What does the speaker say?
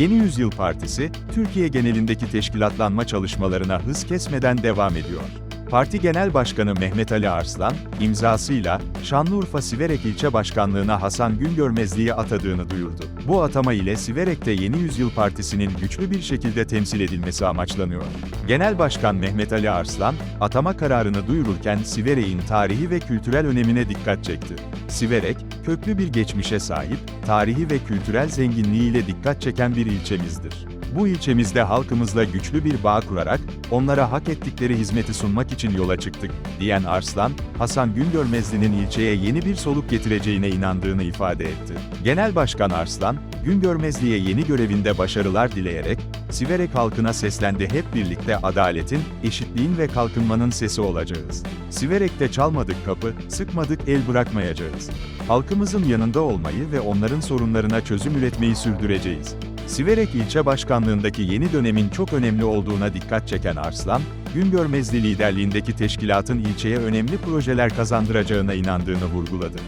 Yeni Yüzyıl Partisi, Türkiye genelindeki teşkilatlanma çalışmalarına hız kesmeden devam ediyor. Parti Genel Başkanı Mehmet Ali Arslan, imzasıyla Şanlıurfa Siverek İlçe Başkanlığına Hasan Güngörmezli'yi atadığını duyurdu. Bu atama ile Siverek'te Yeni Yüzyıl Partisi'nin güçlü bir şekilde temsil edilmesi amaçlanıyor. Genel Başkan Mehmet Ali Arslan, atama kararını duyururken Siverek'in tarihi ve kültürel önemine dikkat çekti. Siverek, köklü bir geçmişe sahip, tarihi ve kültürel zenginliğiyle dikkat çeken bir ilçemizdir. Bu ilçemizde halkımızla güçlü bir bağ kurarak, onlara hak ettikleri hizmeti sunmak için yola çıktık, diyen Arslan, Hasan Güngörmezli'nin ilçeye yeni bir soluk getireceğine inandığını ifade etti. Genel Başkan Arslan, Güngörmezli'ye yeni görevinde başarılar dileyerek, Siverek halkına seslendi hep birlikte adaletin, eşitliğin ve kalkınmanın sesi olacağız. Siverek'te çalmadık kapı, sıkmadık el bırakmayacağız. Halkımızın yanında olmayı ve onların sorunlarına çözüm üretmeyi sürdüreceğiz. Siverek ilçe başkanlığındaki yeni dönemin çok önemli olduğuna dikkat çeken Arslan, Güngörmezli liderliğindeki teşkilatın ilçeye önemli projeler kazandıracağına inandığını vurguladı.